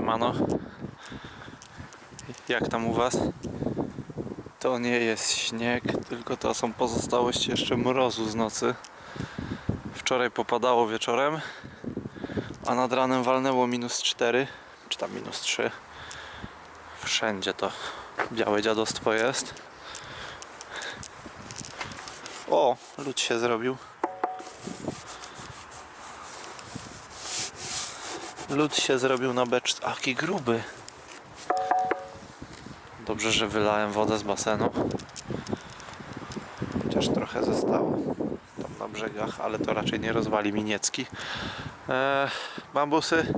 Siemano. Jak tam u Was? To nie jest śnieg, tylko to są pozostałości jeszcze mrozu z nocy. Wczoraj popadało wieczorem, a nad ranem walnęło minus 4, czy tam minus 3. Wszędzie to białe dziadostwo jest. O, lód się zrobił. Lód się zrobił na beczce. Aki gruby. Dobrze, że wylałem wodę z basenu. Chociaż trochę zostało tam na brzegach, ale to raczej nie rozwali mi niecki. Eee, bambusy.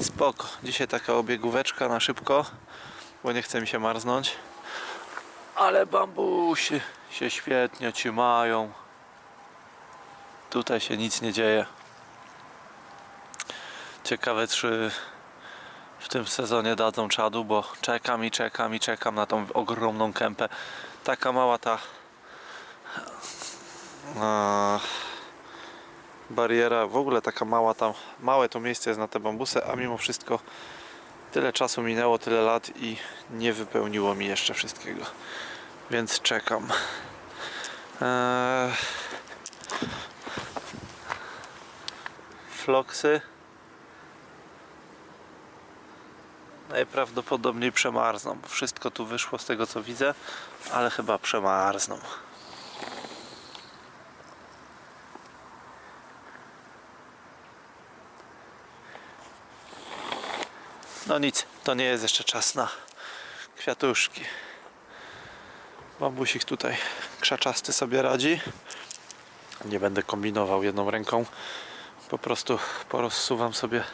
Spoko. Dzisiaj taka obiegóweczka na szybko, bo nie chce mi się marznąć. Ale bambusi się świetnie trzymają. Tutaj się nic nie dzieje. Ciekawe, czy w tym sezonie dadzą czadu, bo czekam i czekam i czekam na tą ogromną kępę. Taka mała ta a, bariera, w ogóle taka mała tam, małe to miejsce jest na te bambusy, a mimo wszystko tyle czasu minęło, tyle lat i nie wypełniło mi jeszcze wszystkiego. Więc czekam. Eee, floksy. Najprawdopodobniej przemarzną. Wszystko tu wyszło z tego co widzę, ale chyba przemarzną. No nic, to nie jest jeszcze czas na kwiatuszki. Bambusik tutaj krzaczasty sobie radzi. Nie będę kombinował jedną ręką. Po prostu porozsuwam sobie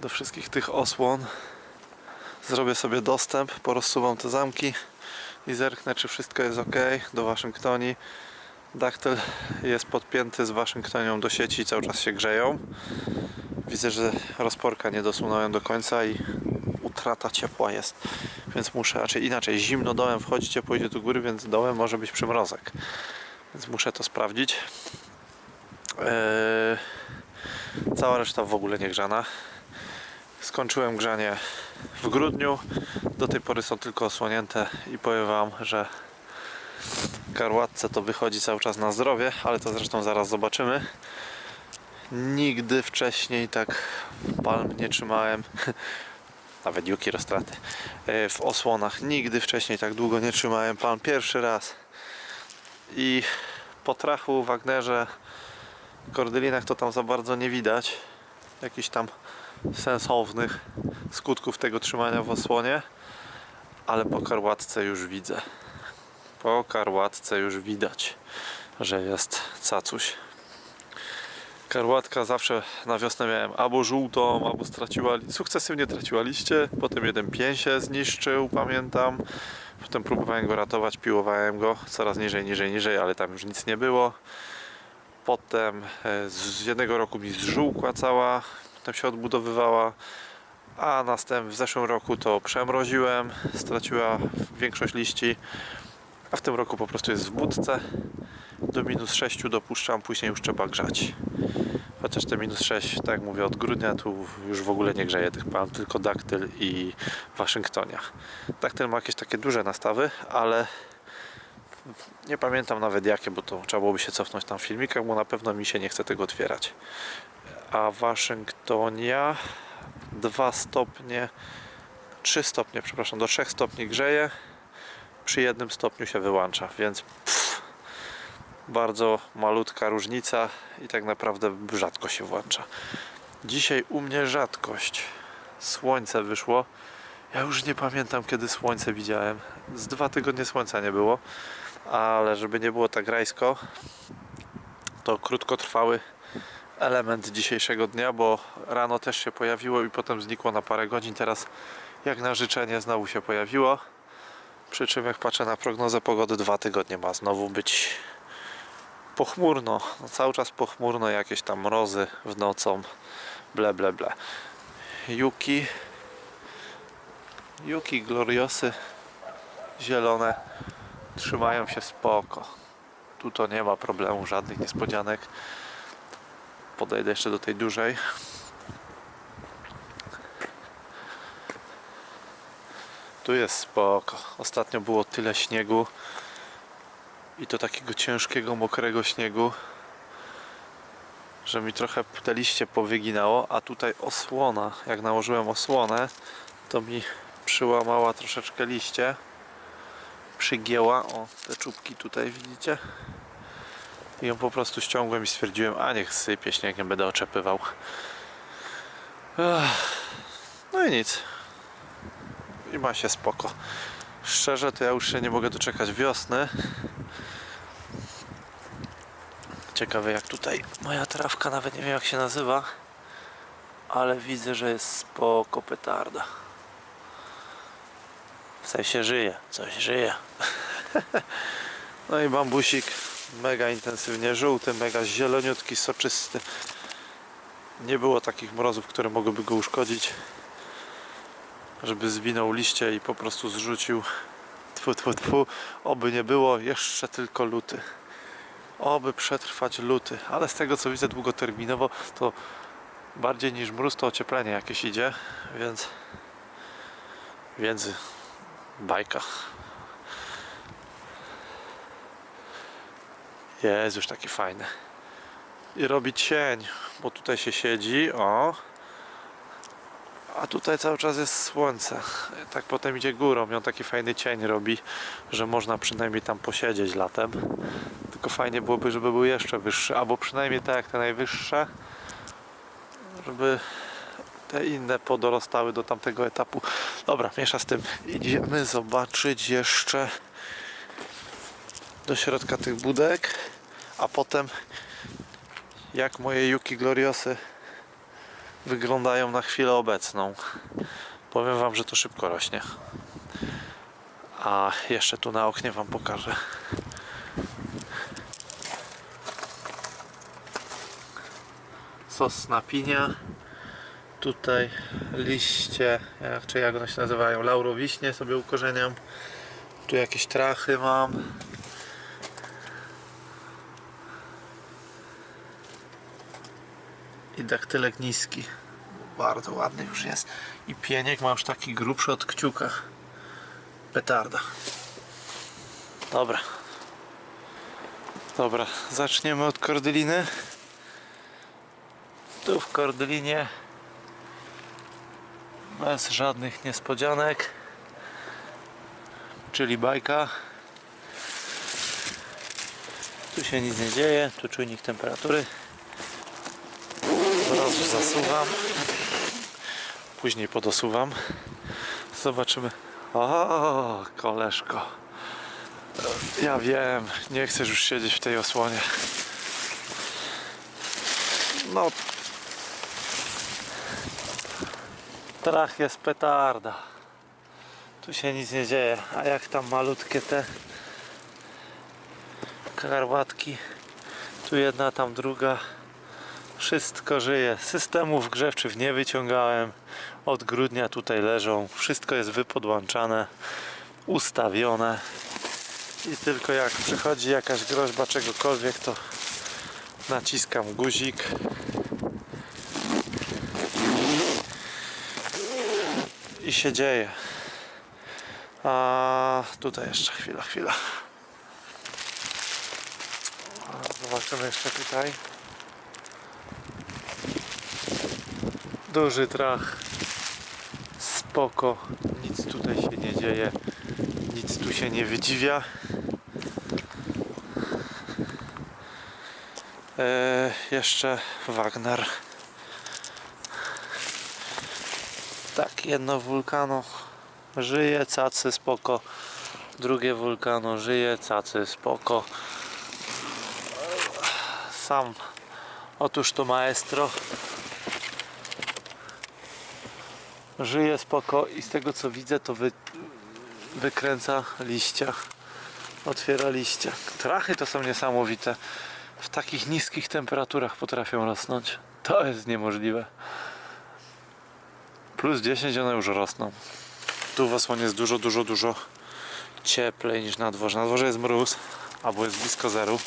do wszystkich tych osłon. Zrobię sobie dostęp, porozsuwam te zamki i zerknę, czy wszystko jest ok do Waszyngtonii. Daktyl jest podpięty z Waszyngtonią do sieci, cały czas się grzeją. Widzę, że rozporka nie dosunąłem do końca i utrata ciepła jest, więc muszę, raczej inaczej, zimno dołem wchodzi, ciepło idzie do góry, więc dołem może być przymrozek. Więc muszę to sprawdzić. Eee, cała reszta w ogóle nie grzana. Skończyłem grzanie w grudniu. Do tej pory są tylko osłonięte i powiem Wam, że karłatce to wychodzi cały czas na zdrowie, ale to zresztą zaraz zobaczymy. Nigdy wcześniej tak palm nie trzymałem. Nawet juki roztraty. e, W osłonach nigdy wcześniej tak długo nie trzymałem palm. Pierwszy raz. I po trachu, Wagnerze, kordylinach to tam za bardzo nie widać. Jakichś tam sensownych skutków tego trzymania w osłonie. Ale po karłatce już widzę. Po karłatce już widać, że jest cacuś. Karłatka zawsze na wiosnę miałem albo żółtą, albo straciła, sukcesywnie traciła liście, potem jeden pień się zniszczył, pamiętam. Potem próbowałem go ratować, piłowałem go coraz niżej, niżej, niżej, ale tam już nic nie było. Potem e, z jednego roku mi zżółkła cała, potem się odbudowywała, a następnie w zeszłym roku to przemroziłem, straciła większość liści, a w tym roku po prostu jest w budce. Do minus 6 dopuszczam, później już trzeba grzać. Chociaż te minus 6, tak jak mówię, od grudnia tu już w ogóle nie grzeje tych palm, tylko daktyl i Waszyngtonia. Daktyl ma jakieś takie duże nastawy, ale nie pamiętam nawet jakie, bo to trzeba byłoby się cofnąć tam w filmikach, bo na pewno mi się nie chce tego otwierać. A Waszyngtonia 2 stopnie, 3 stopnie, przepraszam, do 3 stopni grzeje, przy jednym stopniu się wyłącza, więc pff, bardzo malutka różnica i tak naprawdę rzadko się włącza. Dzisiaj u mnie rzadkość. Słońce wyszło. Ja już nie pamiętam kiedy słońce widziałem. Z dwa tygodnie słońca nie było, ale żeby nie było tak rajsko, to krótkotrwały element dzisiejszego dnia, bo rano też się pojawiło i potem znikło na parę godzin. Teraz jak na życzenie znowu się pojawiło. Przy czym jak patrzę na prognozę pogody, dwa tygodnie ma znowu być pochmurno. No, cały czas pochmurno, jakieś tam mrozy w nocą, ble ble ble. Yuki, Yuki gloriosy zielone trzymają się spoko. Tu to nie ma problemu, żadnych niespodzianek. podejdę jeszcze do tej dużej. Tu jest spoko. Ostatnio było tyle śniegu. I to takiego ciężkiego, mokrego śniegu, że mi trochę te liście powyginało, a tutaj osłona. Jak nałożyłem osłonę, to mi przyłamała troszeczkę liście. Przygięła. O, te czubki tutaj widzicie? I ją po prostu ściągłem i stwierdziłem, a niech sypie śniegiem, będę oczepywał. No i nic. I ma się spoko. Szczerze, to ja już się nie mogę doczekać wiosny. Ciekawe jak tutaj moja trawka, nawet nie wiem jak się nazywa, ale widzę, że jest spoko petarda. W sensie żyje, coś żyje. No i bambusik mega intensywnie żółty, mega zieloniutki, soczysty. Nie było takich mrozów, które mogłyby go uszkodzić. Żeby zwinął liście i po prostu zrzucił. Tfu, tfu, tfu. Oby nie było, jeszcze tylko luty. Oby przetrwać luty. Ale z tego co widzę długoterminowo, to bardziej niż mróz to ocieplenie jakieś idzie, więc więc bajka. Jest już taki fajny. I robi cień, bo tutaj się siedzi, o. A tutaj cały czas jest słońce. Tak potem idzie górą i on taki fajny cień robi, że można przynajmniej tam posiedzieć latem. Tylko fajnie byłoby, żeby był jeszcze wyższy, albo przynajmniej tak jak te najwyższe, żeby te inne podorostały do tamtego etapu. Dobra, miesza z tym. Idziemy zobaczyć jeszcze do środka tych budek, a potem jak moje Yuki Gloriosy wyglądają na chwilę obecną. Powiem Wam, że to szybko rośnie. A jeszcze tu na oknie Wam pokażę. Sosna pinia. Tutaj liście, jak- czy jak one się nazywają, laurowiśnie sobie ukorzeniam. Tu jakieś trachy mam. I daktylek niski. Bardzo ładny już jest. I pieniek ma już taki grubszy od kciuka. Petarda. Dobra. Dobra, zaczniemy od kordyliny. Tu w kordylinie bez żadnych niespodzianek. Czyli bajka. Tu się nic nie dzieje, tu czujnik temperatury. Od razu zasuwam. Później podosuwam. Zobaczymy. O, koleżko. Ja wiem, nie chcesz już siedzieć w tej osłonie. No. Trach jest petarda. Tu się nic nie dzieje. A jak tam malutkie te karłatki. Tu jedna, tam druga. Wszystko żyje. Systemów grzewczych nie wyciągałem. Od grudnia tutaj leżą. Wszystko jest wypodłączane, ustawione. I tylko jak przychodzi jakaś groźba czegokolwiek, to naciskam guzik. I się dzieje. A tutaj jeszcze chwila, chwila. Zobaczymy jeszcze tutaj. Duży trach. Spoko. Nic tutaj się nie dzieje. Nic tu się nie wydziwia. E, jeszcze Wagner. Jedno wulkano żyje, cacy spoko. Drugie wulkano żyje, cacy spoko. Sam. Otóż to maestro. Żyje spoko i z tego co widzę to wy, wykręca liścia. Otwiera liście. Trachy to są niesamowite. W takich niskich temperaturach potrafią rosnąć. To jest niemożliwe. Plus 10 one już rosną. Tu w osłonie jest dużo, dużo, dużo cieplej niż na dworze. Na dworze jest mróz, albo jest blisko zeru,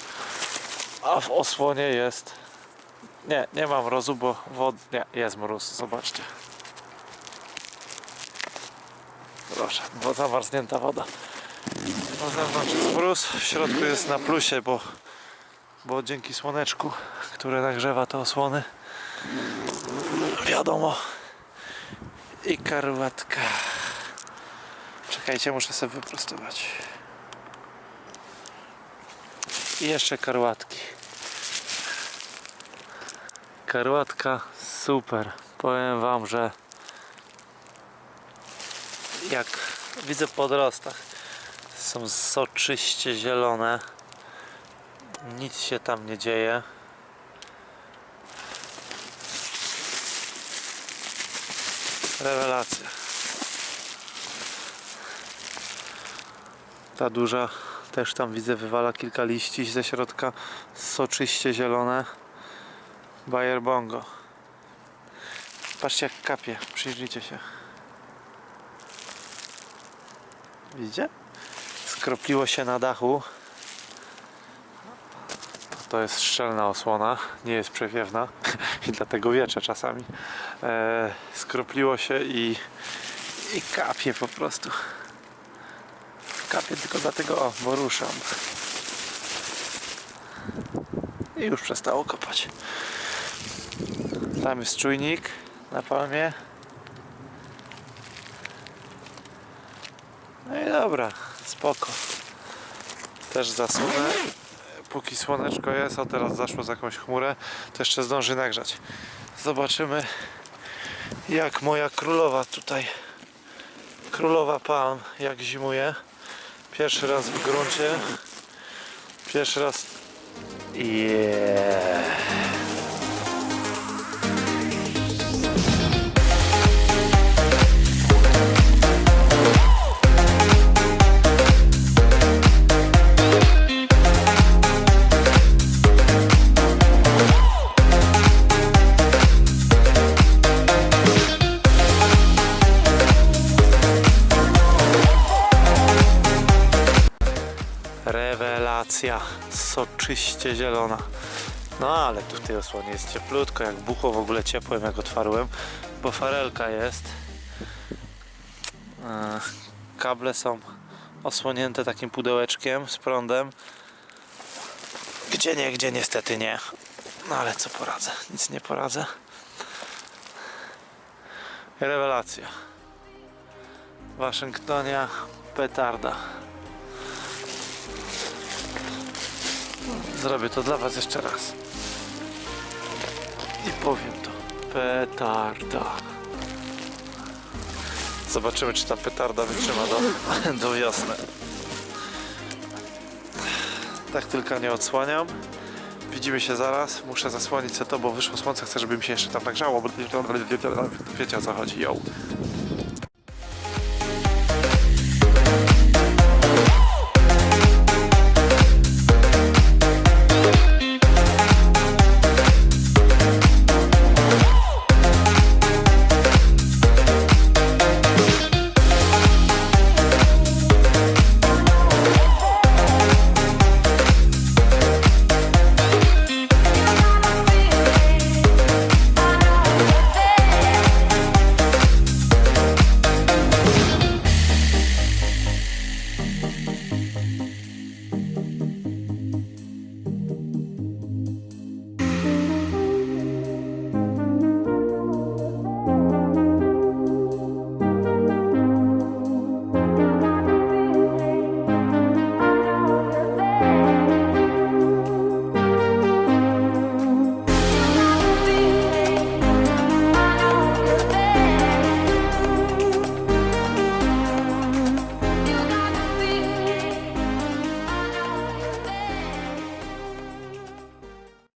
a w osłonie jest Nie, nie mam mrozu, bo wod... Nie, jest mróz, zobaczcie. Proszę, bo zamarznięta woda. Na zewnątrz jest mróz, w środku jest na plusie, bo, bo dzięki słoneczku, które nagrzewa te osłony, wiadomo. I karłatka. Czekajcie, muszę sobie wyprostować. I jeszcze karłatki. Karłatka super. Powiem wam, że jak widzę po odrostach są soczyście zielone. Nic się tam nie dzieje. Rewelacja. Ta duża też tam widzę wywala kilka liści ze środka. Soczyście zielone. Bayer Bongo. Patrzcie jak kapie, przyjrzyjcie się. Widzicie? Skropiło się na dachu. To jest szczelna osłona, nie jest przewiewna i dlatego wiecze czasami. E, skropliło się i, i kapie po prostu. Kapie tylko dlatego, o, bo ruszam. I już przestało kopać. Tam jest czujnik na palmie. No i dobra, spoko. Też zasunę. Póki słoneczko jest, a teraz zaszło za jakąś chmurę, to jeszcze zdąży nagrzać. Zobaczymy jak moja królowa tutaj królowa palm jak zimuje. Pierwszy raz w gruncie. Pierwszy raz Yeah. Rewelacja, soczyście zielona. No ale tu w tej osłonie jest cieplutko, jak buchło w ogóle ciepłem jak otwarłem, bo farelka jest. E, Kable są osłonięte takim pudełeczkiem z prądem. Gdzie nie, gdzie niestety nie. No ale co poradzę, nic nie poradzę. Rewelacja. Waszyngtonia petarda. Zrobię to dla Was jeszcze raz. I powiem to. Petarda. Zobaczymy, czy ta petarda wytrzyma do, do wiosny. Tak tylko nie odsłaniam. Widzimy się zaraz. Muszę zasłonić sobie to, bo wyszło słońce. Chcę, żeby mi się jeszcze tam nagrzało, bo wiecie o co chodzi. Yo.